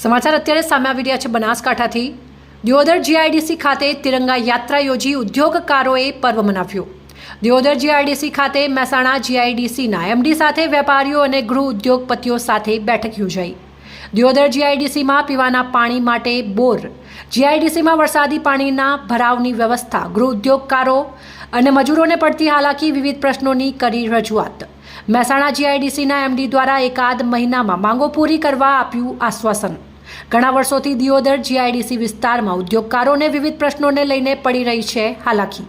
સમાચાર અત્યારે સામે આવી રહ્યા છે બનાસકાંઠાથી. દિયોદર જીઆઈડીસી ખાતે તિરંગા યાત્રા યોજી ઉદ્યોગકારોએ પર્વ મનાવ્યો. દિયોદર જીઆઈડીસી ખાતે મહેસાણા જીઆઈડીસીના એમડી સાથે વેપારીઓ અને ગૃહ ઉદ્યોગપતિઓ સાથે બેઠક યોજાઈ. દિયોદર જીઆઈડીસીમાં પીવાના પાણી માટે બોર, જીઆઈડીસીમાં વરસાદી પાણીના ભરાવની વ્યવસ્થા ગૃહ ઉદ્યોગકારો અને મજૂરોને પડતી હાલાકી વિવિધ પ્રશ્નોની કરી રજૂઆત. મહેસાણા જીઆઈડીસીના એમડી દ્વારા એકાદ મહિનામાં માંગો પૂરી કરવા આપ્યું આશ્વાસન. ઘણા વર્ષોથી દિયોદર જીઆઈડીસી વિસ્તારમાં ઉદ્યોગકારોને વિવિધ પ્રશ્નોને લઈને પડી રહી છે હાલાકી.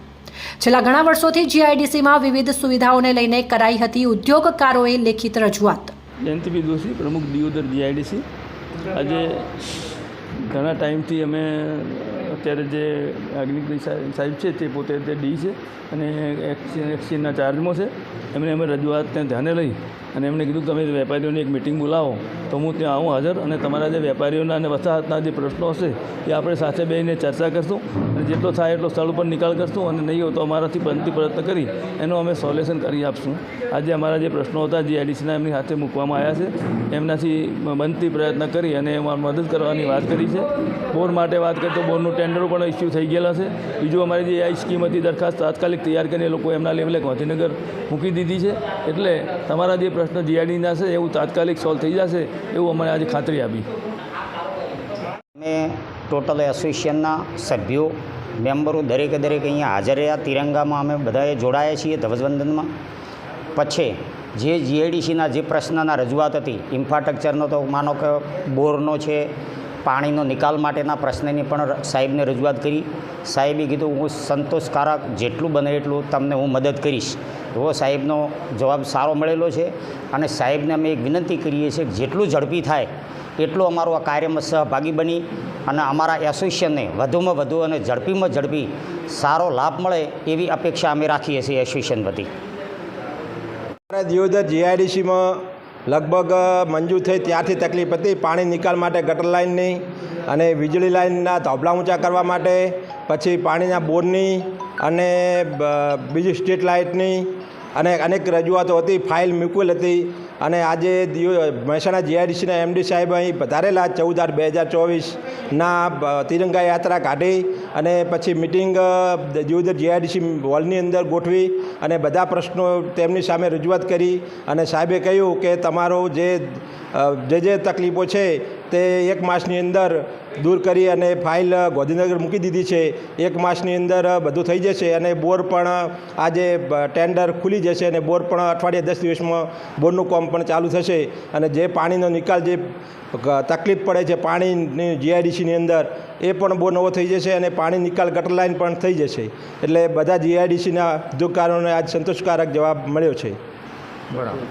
છેલ્લા ઘણા વર્ષોથી જીઆઈડીસીમાં વિવિધ સુવિધાઓને લઈને કરાઈ હતી ઉદ્યોગકારોએ લેખિત રજૂઆત. જયંતિભાઈ દોશી, પ્રમુખ દિયોદર જીઆઈડીસી. આજે ઘણા ટાઈમથી અમે અત્યારે જે અગ્નિભાઈ સાહેબ છે તે પોતે તે ડી છે અને એક્સચેન્જ એક્સચેન્જના ચાર્જમાં છે. એમને અમે રજૂઆતને ધ્યાને લઈ અને એમણે કીધું, તમે વેપારીઓની એક મિટિંગ બોલાવો, તો હું ત્યાં આવું હાજર અને તમારા જે વેપારીઓના અને વસાહતના જે પ્રશ્નો હશે, એ આપણે સાથે બેસીને ચર્ચા કરશું અને જેટલો થાય એટલો સ્થળ ઉપર નિકાલ કરશું અને નહીં હોય તો અમારાથી બનતી પ્રયત્ન કરી, એનું અમે સોલ્યુશન કરી આપશું. આજે અમારા જે પ્રશ્નો હતા, જે જીઆઈડીસીના એમની હાથે મૂકવામાં આવ્યા છે, એમનાથી બનતી પ્રયત્ન કરી અને એમાં મદદ કરવાની વાત કરી છે. બોર માટે વાત કરીએ તો બોરનું ટેન્ડર પણ ઇસ્યુ થઈ ગયેલા છે. બીજું અમારી જે આ સ્કીમ હતી, દરખાસ્ત તાત્કાલિક તૈયાર કરીને લોકો એમના લેવલે ગાંધીનગર મૂકી દીધી છે. એટલે તમારા જે પ્રશ્ન જીઆઈડીના છે, એવું તાત્કાલિક સોલ્વ થઈ જશે, એવું અમને આજે ખાતરી આપી. અમે ટોટલ એસોસિએશનના સભ્યો, મેમ્બરો દરેકે દરેક અહીંયા હાજર રહ્યા. તિરંગામાં અમે બધાએ જોડાયા છીએ ધ્વજવંદનમાં. પછી જે જીઆઈડીસીના જે પ્રશ્નના રજૂઆત હતી ઇન્ફ્રાસ્ટ્રક્ચરનો તો માનો કે બોરનો છે પાણીનો નિકાલ માટેના પ્રશ્નની પણ સાહેબને રજૂઆત કરી. સાહેબે કીધું, હું સંતોષકારક જેટલું બને એટલું તમને હું મદદ કરીશ. એવો સાહેબનો જવાબ સારો મળેલો છે અને સાહેબને અમે એક વિનંતી કરીએ છીએ કે જેટલું ઝડપી થાય, એટલું અમારું આ કાર્યમાં સહભાગી બની અને અમારા એસોસિએશનને વધુમાં વધુ અને ઝડપીમાં ઝડપી સારો લાભ મળે એવી અપેક્ષા અમે રાખીએ છીએ એસોસિએશન વતી. દિયોદર જીઆઈડીસીમાં લગભગ મંજૂર થઈ ત્યારથી તકલીફ હતી. પાણી નિકાલ માટે ગટર લાઇનની અને વીજળી લાઇનના ધોબલા ઊંચા કરવા માટે, પછી પાણીના બોરની અને બીજી સ્ટ્રીટ લાઇટની અને અનેક રજૂઆતો હતી. ફાઇલ મૂકવેલ હતી. અને આજે મહેસાણા જીઆઈડીસીના એમડી સાહેબ અહીં પધારેલા ચૌદ આઠ બે હજાર ચોવીસના તિરંગા યાત્રા કાઢી અને પછી મિટિંગ દિયોદર જીઆઈડીસી હોલની અંદર ગોઠવી અને બધા પ્રશ્નો તેમની સામે રજૂઆત કરી અને સાહેબે કહ્યું કે તમારો જે જે જે તકલીફો છે તે એક માસની અંદર દૂર કરી અને ફાઇલ ગોધીનગર મૂકી દીધી છે. એક માસની અંદર બધું થઈ જશે અને બોર પણ આજે ટેન્ડર ખુલી જશે અને બોર પણ અઠવાડિયે દસ દિવસમાં બોરનું કામ પણ ચાલુ થશે. અને જે પાણીનો નિકાલ જે તકલીફ પડે છે પાણીની જીઆઈડીસીની અંદર, એ પણ બહુ નવો થઈ જશે અને પાણી નિકાલ ગટર લાઇન પણ થઈ જશે. એટલે બધા જીઆઈડીસીના ઉદ્યોગકારોને આજ સંતોષકારક જવાબ મળ્યો છે. બરાબર.